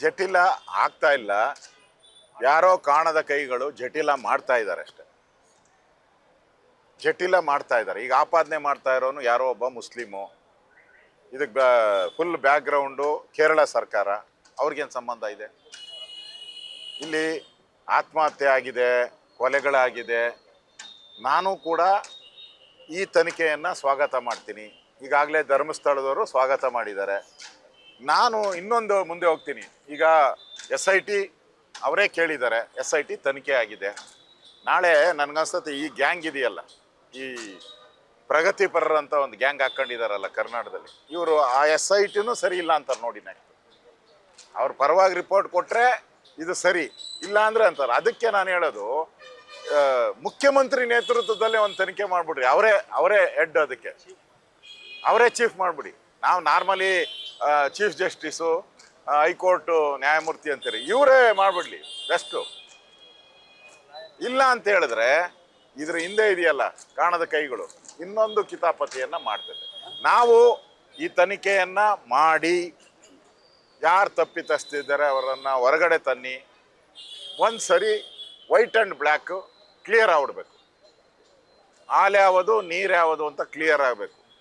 ಜಟಿಲ ಆಗ್ತಾ ಇಲ್ಲ. ಯಾರೋ ಕಾಣದ ಕೈಗಳು ಜಟಿಲ ಮಾಡ್ತಾ ಇದ್ದಾರೆ ಅಷ್ಟೆ. ಜಟಿಲ ಮಾಡ್ತಾ ಇದ್ದಾರೆ. ಈಗ ಆಪಾದನೆ ಮಾಡ್ತಾ ಇರೋನು ಯಾರೋ ಒಬ್ಬ ಮುಸ್ಲಿಮು. ಇದಕ್ಕೆ ಫುಲ್ ಬ್ಯಾಕ್ಗ್ರೌಂಡು ಕೇರಳ ಸರ್ಕಾರ. ಅವ್ರಿಗೇನು ಸಂಬಂಧ ಇದೆ? ಇಲ್ಲಿ ಆತ್ಮಹತ್ಯೆ ಆಗಿದೆ, ಕೊಲೆಗಳಾಗಿದೆ. ನಾನು ಕೂಡ ಈ ತನಿಖೆಯನ್ನು ಸ್ವಾಗತ ಮಾಡ್ತೀನಿ. ಈಗಾಗಲೇ ಧರ್ಮಸ್ಥಳದವರು ಸ್ವಾಗತ ಮಾಡಿದ್ದಾರೆ. ನಾನು ಇನ್ನೊಂದು ಮುಂದೆ ಹೋಗ್ತೀನಿ. ಈಗ ಎಸ್ ಐ ಟಿ ಅವರೇ ಕೇಳಿದ್ದಾರೆ. ಎಸ್ ಐ ಟಿ ತನಿಖೆ ಆಗಿದೆ. ನಾಳೆ ನನಗನ್ಸತ್ತೆ ಈ ಗ್ಯಾಂಗ್ ಇದೆಯಲ್ಲ, ಈ ಪ್ರಗತಿಪರರಂತ ಒಂದು ಗ್ಯಾಂಗ್ ಹಾಕ್ಕೊಂಡಿದಾರಲ್ಲ ಕರ್ನಾಟಕದಲ್ಲಿ, ಇವರು ಆ ಎಸ್ ಐ ಟಿನೂ ಸರಿ ಇಲ್ಲ ಅಂತ ನೋಡಿ ನಾನು ಅವ್ರ ಪರವಾಗಿ ರಿಪೋರ್ಟ್ ಕೊಟ್ಟರೆ ಇದು ಸರಿ, ಇಲ್ಲ ಅಂದ್ರೆ ಅಂತಾರೆ. ಅದಕ್ಕೆ ನಾನು ಹೇಳೋದು ಮುಖ್ಯಮಂತ್ರಿ ನೇತೃತ್ವದಲ್ಲೇ ಒಂದು ತನಿಖೆ ಮಾಡಿಬಿಡ್ರಿ. ಅವರೇ ಅವರೇ ಹೆಡ್ ಅದಕ್ಕೆ. ಅವರೇ ಚೀಫ್ ಮಾಡಿಬಿಡಿ. ನಾವು ನಾರ್ಮಲಿ ಚೀಫ್ ಜಸ್ಟಿಸು ಹೈಕೋರ್ಟ್ ನ್ಯಾಯಮೂರ್ತಿ ಅಂತೀರಿ, ಇವರೇ ಮಾಡಿಬಿಡ್ಲಿ ಬೆಸ್ಟು ಇಲ್ಲ ಅಂತ ಹೇಳಿದ್ರೆ ಇದ್ರ ಹಿಂದೆ ಇದೆಯಲ್ಲ, ಕಾಣದ ಕೈಗಳು, ಇನ್ನೊಂದು ಕಿತಾಪತಿಯನ್ನ ಮಾಡ್ತದೆ. ನಾವು ಈ ತನಿಖೆಯನ್ನು ಮಾಡಿ, ಯಾರು ತಪ್ಪಿತಸ್ತಿದ್ದಾರೆ ಅವರನ್ನು ಹೊರಗಡೆ ತನ್ನಿ, ಒಂದು ಸರಿ ವೈಟ್ ಆ್ಯಂಡ್ ಬ್ಲ್ಯಾಕು ಕ್ಲಿಯರ್ ಆಗ್ಬಿಡ್ಬೇಕು. ಹಾಲು ಯಾವುದು, ನೀರು ಯಾವುದು ಅಂತ ಕ್ಲಿಯರ್ ಆಗಬೇಕು.